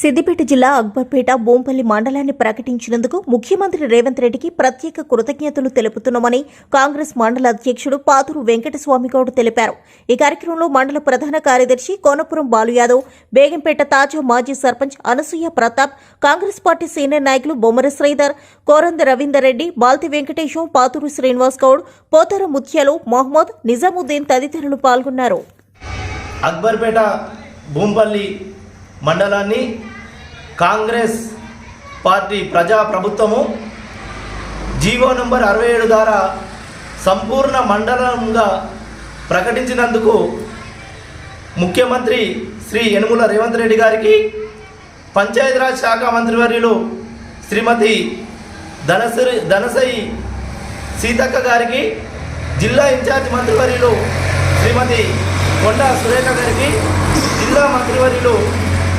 సిద్దిపేట జిల్లా అక్బర్పేట బోంపల్లి మండలాన్ని ప్రకటించినందుకు ముఖ్యమంత్రి రేవంత్ రెడ్డికి ప్రత్యేక కృతజ్ఞతలు తెలుపుతున్నామని కాంగ్రెస్ మండల అధ్యక్షుడు పాతూరు వెంకటస్వామి గౌడ్ తెలిపారు. ఈ కార్యక్రమంలో మండల ప్రధాన కార్యదర్శి కోనపురం బాలు యాదవ్ బేగంపేట తాజా మాజీ sarpanch Anasuya Pratap Congress party senior నాయకులు బొమ్మర శ్రీధర్ కోరంద రవీందర్ రెడ్డి బాల్తి వెంకటేశం పాతూరు శ్రీనివాస్ గౌడ్ పోతర ముత్యాలు మహమ్మద్ నిజాముద్దీన్ తదితరులు పాల్గొన్నారు. అక్బర్పేట భూంపల్లి మండలాన్ని కాంగ్రెస్ పార్టీ ప్రజా ప్రభుత్వము జీవో నంబర్ అరవై ఏడు ద్వారా సంపూర్ణ మండలంగా ప్రకటించినందుకు ముఖ్యమంత్రి శ్రీ యనుమల రేవంత్ రెడ్డి గారికి పంచాయతీరాజ్ శాఖ మంత్రివర్యులు శ్రీమతి ధనసరి ధనసయి సీతక్క గారికి జిల్లా ఇన్ఛార్జ్ మంత్రివర్యులు శ్రీమతి కొండా సురేఖ గారికి జిల్లా మంత్రివర్యులు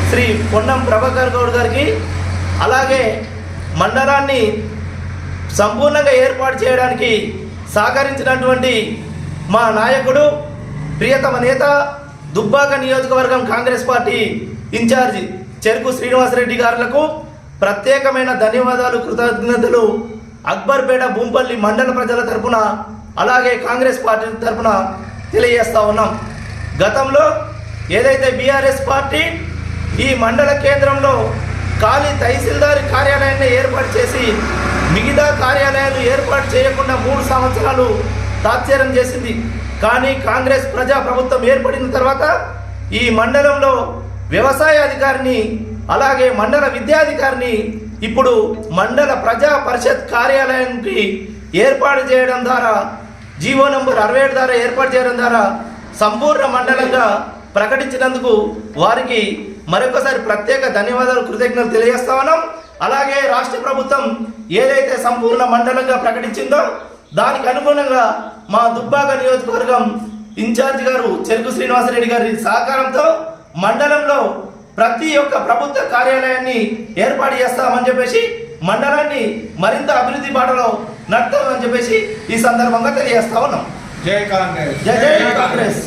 శ్రీ పొన్నం ప్రభాకర్ గౌడ్ గారికి అలాగే మండలాన్ని సంపూర్ణంగా ఏర్పాటు చేయడానికి సహకరించినటువంటి మా నాయకుడు ప్రియతమ నేత దుబ్బాక నియోజకవర్గం కాంగ్రెస్ పార్టీ ఇన్ఛార్జి చెరుకు శ్రీనివాసరెడ్డి గారులకు ప్రత్యేకమైన ధన్యవాదాలు కృతజ్ఞతలు. అక్బర్పేట భూంపల్లి మండల ప్రజల తరపున అలాగే కాంగ్రెస్ పార్టీ తరపున తెలియజేస్తా ఉన్నాం. గతంలో ఏదైతే బీఆర్ఎస్ పార్టీ ఈ మండల కేంద్రంలో ఖాళీ తహసీల్దార్ కార్యాలయాన్ని ఏర్పాటు చేసి మిగతా కార్యాలయాలు ఏర్పాటు చేయకుండా మూడు సంవత్సరాలు తాత్సారం చేసింది. కానీ కాంగ్రెస్ ప్రజా ప్రభుత్వం ఏర్పడిన తర్వాత ఈ మండలంలో వ్యవసాయ అధికారిని అలాగే మండల విద్యాధికారిని ఇప్పుడు మండల ప్రజా పరిషత్ కార్యాలయానికి ఏర్పాటు చేయడం ద్వారా జీవో నంబర్ అరవై ఏడు ద్వారా ఏర్పాటు చేయడం ద్వారా సంపూర్ణ మండలంగా ప్రకటించినందుకు వారికి మరొకసారి ప్రత్యేక ధన్యవాదాలు కృతజ్ఞతలు తెలియజేస్తా ఉన్నాం. అలాగే రాష్ట్ర ప్రభుత్వం ఏదైతే సంపూర్ణ మండలంగా ప్రకటించిందో దానికి అనుగుణంగా మా దుబ్బాక నియోజకవర్గం ఇన్ఛార్జ్ గారు చెరుకు శ్రీనివాసరెడ్డి గారి సహకారంతో మండలంలో ప్రతి ఒక్క ప్రభుత్వ కార్యాలయాన్ని ఏర్పాటు చేస్తామని చెప్పేసి మండలాన్ని మరింత అభివృద్ధి బాటలో నడుపుతామని చెప్పేసి ఈ సందర్భంగా తెలియజేస్తా ఉన్నాం. జై కాంగ్రెస్. జై జై కాంగ్రెస్.